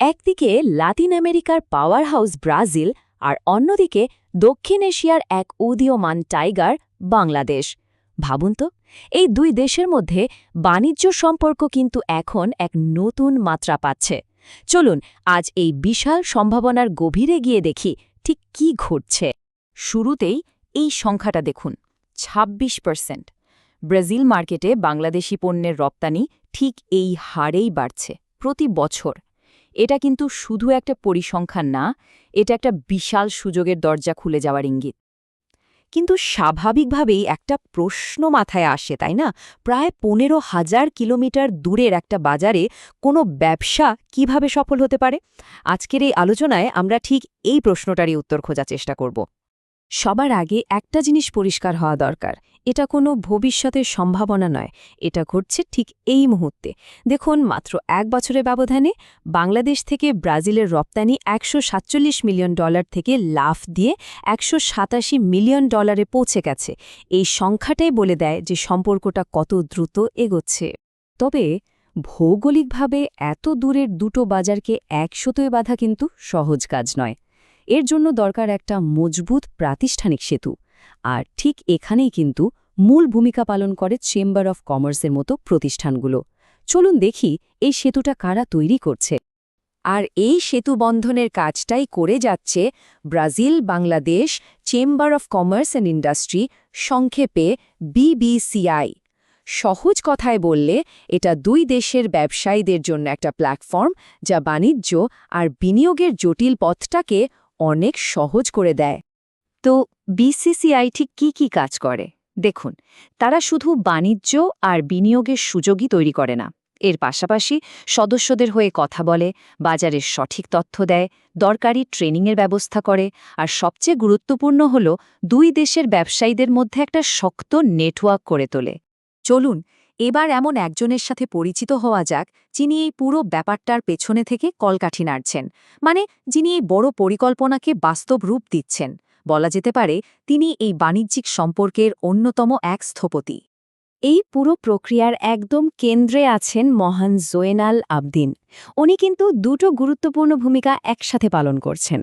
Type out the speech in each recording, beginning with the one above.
একদিকে লাতিন আমেরিকার power house Brazil আর অন্যদিকে দক্ষিণ এশিয়ার এক উদীয়মান টাইগার, বাংলাদেশ। ভাবুন তো, এই দুই দেশের মধ্যে বাণিজ্য সম্পর্ক কিন্তু এখন এক নতুন মাত্রা পাচ্ছে। চলুন, আজ এই বিশাল সম্ভাবনার গভীরে গিয়ে দেখি ঠিক কি ঘটছে। শুরুতেই এই সংখ্যাটা দেখুন ২৬ পার্সেন্ট ব্রাজিল মার্কেটে বাংলাদেশি পণ্যের রপ্তানি ঠিক এই হারেই বাড়ছে প্রতি বছর। এটা কিন্তু শুধু একটা পরিসংখ্যান না, এটা একটা বিশাল সুযোগের দরজা খুলে যাওয়ার ইঙ্গিত। কিন্তু স্বাভাবিকভাবেই একটা প্রশ্ন মাথায় আসে, তাই না? প্রায় পনেরো হাজার কিলোমিটার দূরের একটা বাজারে কোনো ব্যবসা কীভাবে সফল হতে পারে? আজকের এই আলোচনায় আমরা ঠিক এই প্রশ্নটারই উত্তর খোঁজার চেষ্টা করব। সবার আগে একটা জিনিস পরিষ্কার হওয়া দরকার। এটা কোনো ভবিষ্যতের সম্ভাবনা নয়। এটা ঘটছে ঠিক এই মুহূর্তে। দেখুন, মাত্র এক বছরের ব্যবধানে বাংলাদেশ থেকে ব্রাজিলের রপ্তানি একশো সাতচল্লিশ মিলিয়ন ডলার থেকে লাফ দিয়ে একশো সাতাশি মিলিয়ন ডলারে পৌঁছে গেছে। এই সংখ্যাটাই বলে দেয় যে সম্পর্কটা কত দ্রুত এগোচ্ছে। তবে ভৌগোলিকভাবে এত দূরের দুটো বাজারকে একশোতই বাধা কিন্তু সহজ কাজ নয়। এর জন্য দরকার একটা মজবুত প্রাতিষ্ঠানিক সেতু। আর ঠিক এখানেই কিন্তু মূল ভূমিকা পালন করে চেম্বার অফ কমার্সের মতো প্রতিষ্ঠানগুলো। চলুন দেখি এই সেতুটা কারা তৈরি করছে। আর এই সেতু বন্ধনের কাজটাই করে যাচ্ছে Brazil, Bangladesh chamber of commerce and industry সংক্ষেপে বিবিসিআই সহজ কথায় বললে, এটা দুই দেশের ব্যবসায়ীদের জন্য একটা প্ল্যাটফর্ম যা বাণিজ্য আর বিনিয়োগের জটিল পথটাকে অনেক সহজ করে দেয়। তো বিসিসিআই ঠিক কী কী কাজ করে? দেখুন, তারা শুধু বাণিজ্য আর বিনিয়োগের সুযোগই তৈরি করে না। এর পাশাপাশি সদস্যদের হয়ে কথা বলে, বাজারের সঠিক তথ্য দেয়, দরকারি ট্রেনিংয়ের ব্যবস্থা করে আর সবচেয়ে গুরুত্বপূর্ণ হল দুই দেশের ব্যবসায়ীদের মধ্যে একটা শক্ত নেটওয়ার্ক করে তোলে। চলুন এবার এমন একজনের সাথে পরিচিত হওয়া যাক, যিনি এই পুরো ব্যাপারটার পেছনে থেকে কলকাঠি নাড়ছেন মানে যিনি এই বড় পরিকল্পনাকে বাস্তব রূপ দিচ্ছেন। বলা যেতে পারে, তিনি এই বাণিজ্যিক সম্পর্কের অন্যতম এক স্থপতি। এই পুরো প্রক্রিয়ার একদম কেন্দ্রে আছেন মহান জোয়েনাল আবদিন। উনি কিন্তু দুটো গুরুত্বপূর্ণ ভূমিকা একসাথে পালন করছেন।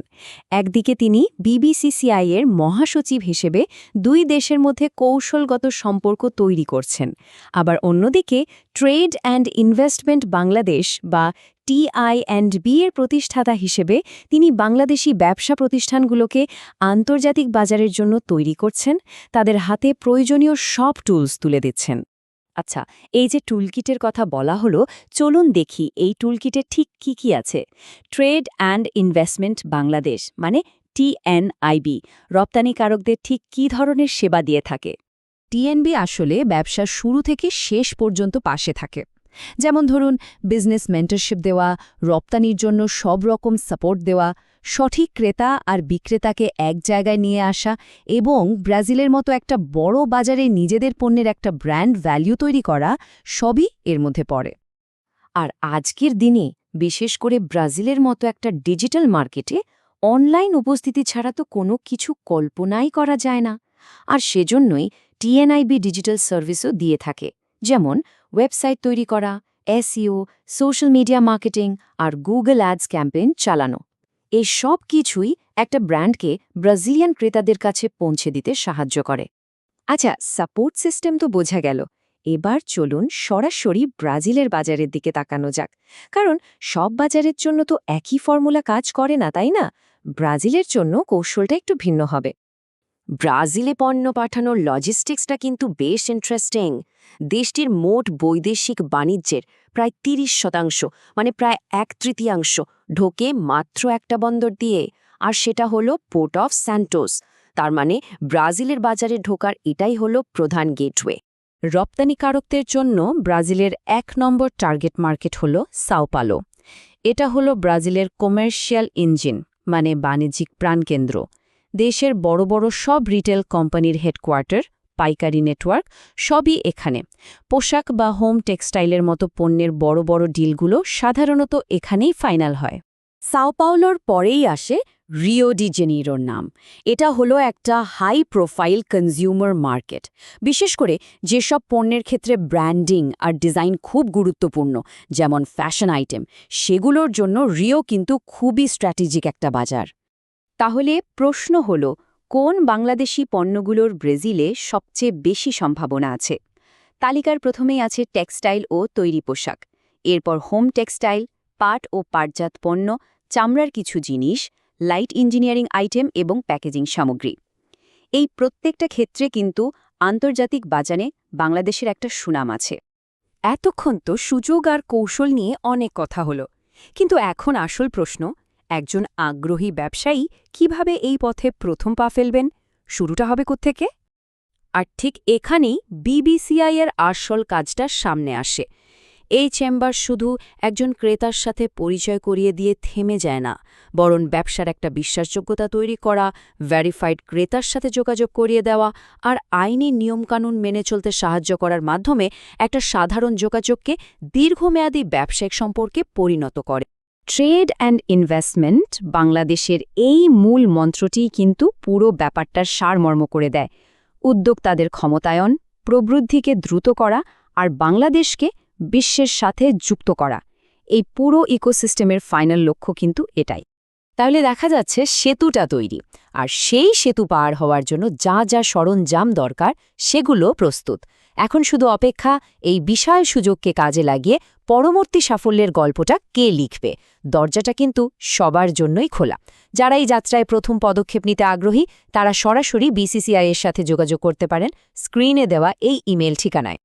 একদিকে তিনি বিবিসিসিআই এর মহাসচিব হিসেবে দুই দেশের মধ্যে কৌশলগত সম্পর্ক তৈরি করছেন। আবার অন্যদিকে ট্রেড অ্যান্ড ইনভেস্টমেন্ট বাংলাদেশ বা টিআই অ্যান্ড বি এর প্রতিষ্ঠাতা হিসেবে তিনি বাংলাদেশি ব্যবসা প্রতিষ্ঠানগুলোকে আন্তর্জাতিক বাজারের জন্য তৈরি করছেন, তাদের হাতে প্রয়োজনীয় সব টুলস তুলে দিচ্ছেন। আচ্ছা এই যে টুলকিটের কথা বলা হলো, চলুন দেখি এই টুলকিটে ঠিক কি কি আছে। ট্রেড অ্যান্ড ইনভেস্টমেন্ট বাংলাদেশ মানে টিএনআইবি রপ্তানিকারকদের ঠিক কি ধরনের সেবা দিয়ে থাকে? টিএনবি আসলে ব্যবসার শুরু থেকে শেষ পর্যন্ত পাশে থাকে। যেমন ধরুন বিজনেস মেন্টারশিপ দেওয়া, রপ্তানির জন্য সব রকম সাপোর্ট দেওয়া সঠিক ক্রেতা আর বিক্রেতাকে এক জায়গায় নিয়ে আসা এবং ব্রাজিলের মতো একটা বড় বাজারে নিজেদের পণ্যের একটা ব্র্যান্ড ভ্যালু তৈরি করা সবই এর মধ্যে পড়ে। আর আজকের দিনে বিশেষ করে ব্রাজিলের মতো একটা ডিজিটাল মার্কেটে অনলাইন উপস্থিতি ছাড়া তো কোনো কিছু কল্পনাই করা যায় না। আর সেজন্যই টিএনআইবি ডিজিটাল সার্ভিসও দিয়ে থাকে, যেমন ওয়েবসাইট তৈরি করা, এসইও, সোশ্যাল মিডিয়া মার্কেটিং আর গুগল অ্যাডস ক্যাম্পেইন চালানো। এই সব কিছুই একটা ব্র্যান্ডকে ব্রাজিলিয়ান ক্রেতাদের কাছে পৌঁছে দিতে সাহায্য করে। আচ্ছা সাপোর্ট সিস্টেম তো বোঝা গেল। এবার চলুন সরাসরি ব্রাজিলের বাজারের দিকে তাকানো যাক। কারণ সব বাজারের জন্য তো একই ফর্মুলা কাজ করে না, তাই না? ব্রাজিলের জন্য কৌশলটা একটু ভিন্ন হবে। ব্রাজিলে পণ্য পাঠানোর লজিস্টিক্সটা কিন্তু বেশ ইন্টারেস্টিং দেশটির মোট বৈদেশিক বাণিজ্যের প্রায় ৩০ শতাংশ মানে প্রায় এক তৃতীয়াংশ, ঢোকে মাত্র একটা বন্দর দিয়ে। আর সেটা হলো পোর্ট অফ স্যান্টোস তার মানে ব্রাজিলের বাজারে ঢোকার এটাই হলো প্রধান গেটওয়ে। রপ্তানিকারকদের জন্য ব্রাজিলের এক নম্বর টার্গেট মার্কেট হল সাওপালো এটা হলো ব্রাজিলের কমার্শিয়াল ইঞ্জিন মানে বাণিজ্যিক প্রাণকেন্দ্র। দেশের বড় বড় সব রিটেল কোম্পানির হেডকোয়ার্টার, পাইকারি নেটওয়ার্ক, সবই এখানে। পোশাক বা হোম টেক্সটাইলের মতো পণ্যের বড় বড় ডিলগুলো সাধারণত এখানেই ফাইনাল হয়। সাওপাওলোর পরেই আসে রিও ডি জেনিরোর নাম। এটা হলো একটা হাই প্রোফাইল কনজিউমার মার্কেট। বিশেষ করে যেসব পণ্যের ক্ষেত্রে ব্র্যান্ডিং আর ডিজাইন খুব গুরুত্বপূর্ণ, যেমন ফ্যাশন আইটেম, সেগুলোর জন্য রিও কিন্তু খুবই স্ট্র্যাটেজিক একটা বাজার। তাহলে প্রশ্ন হল, কোন বাংলাদেশি পণ্যগুলোর ব্রেজিলে সবচেয়ে বেশি সম্ভাবনা আছে? তালিকার প্রথমেই আছে টেক্সটাইল ও তৈরি পোশাক। এরপর হোম টেক্সটাইল, পাট ও পাটজাত পণ্য, চামড়ার কিছু জিনিস, লাইট ইঞ্জিনিয়ারিং আইটেম এবং প্যাকেজিং সামগ্রী। এই প্রত্যেকটা ক্ষেত্রে কিন্তু আন্তর্জাতিক বাজারে বাংলাদেশের একটা সুনাম আছে। এতক্ষণ তো সুযোগ আর কৌশল নিয়ে অনেক কথা হলো। কিন্তু এখন আসল প্রশ্ন একজন আগ্রহী ব্যবসায়ী কীভাবে এই পথে প্রথম পা ফেলবেন? শুরুটা হবে কোত্থেকে? আর ঠিক এখানেই বিবিসিআই এর আসল কাজটা সামনে আসে। এই চেম্বার শুধু একজন ক্রেতার সাথে পরিচয় করিয়ে দিয়ে থেমে যায় না, বরং ব্যবসার একটা বিশ্বাসযোগ্যতা তৈরি করা ভ্যারিফাইড ক্রেতার সাথে যোগাযোগ করিয়ে দেওয়া, আর আইনি নিয়মকানুন মেনে চলতে সাহায্য করার মাধ্যমে একটা সাধারণ যোগাযোগকে দীর্ঘমেয়াদী ব্যবসায়িক সম্পর্কে পরিণত করে। ট্রেড অ্যান্ড ইনভেস্টমেন্ট বাংলাদেশের এই মূল মন্ত্রটিই কিন্তু পুরো ব্যাপারটার সারমর্ম করে দেয়। উদ্যোক্তাদের ক্ষমতায়ন, প্রবৃদ্ধিকে দ্রুত করা আর বাংলাদেশকে বিশ্বের সাথে যুক্ত করা। এই পুরো ইকোসিস্টেমের ফাইনাল লক্ষ্য কিন্তু এটাই। তাহলে দেখা যাচ্ছে সেতুটা তৈরি আর সেই সেতু পার হওয়ার জন্য যা যা সরঞ্জাম দরকার সেগুলো প্রস্তুত। এখন শুধু অপেক্ষা, এই বিশাল সুযোগকে কাজে লাগিয়ে পরবর্তী সাফল্যের গল্পটা কে লিখবে? দরজাটা কিন্তু সবার জন্যই খোলা। যারা এই যাত্রায় প্রথম পদক্ষেপ নিতে আগ্রহী, তারা সরাসরি বিসিসিআইয়ের সাথে যোগাযোগ করতে পারেন। স্ক্রিনে দেওয়া এই ইমেল ঠিকানায়।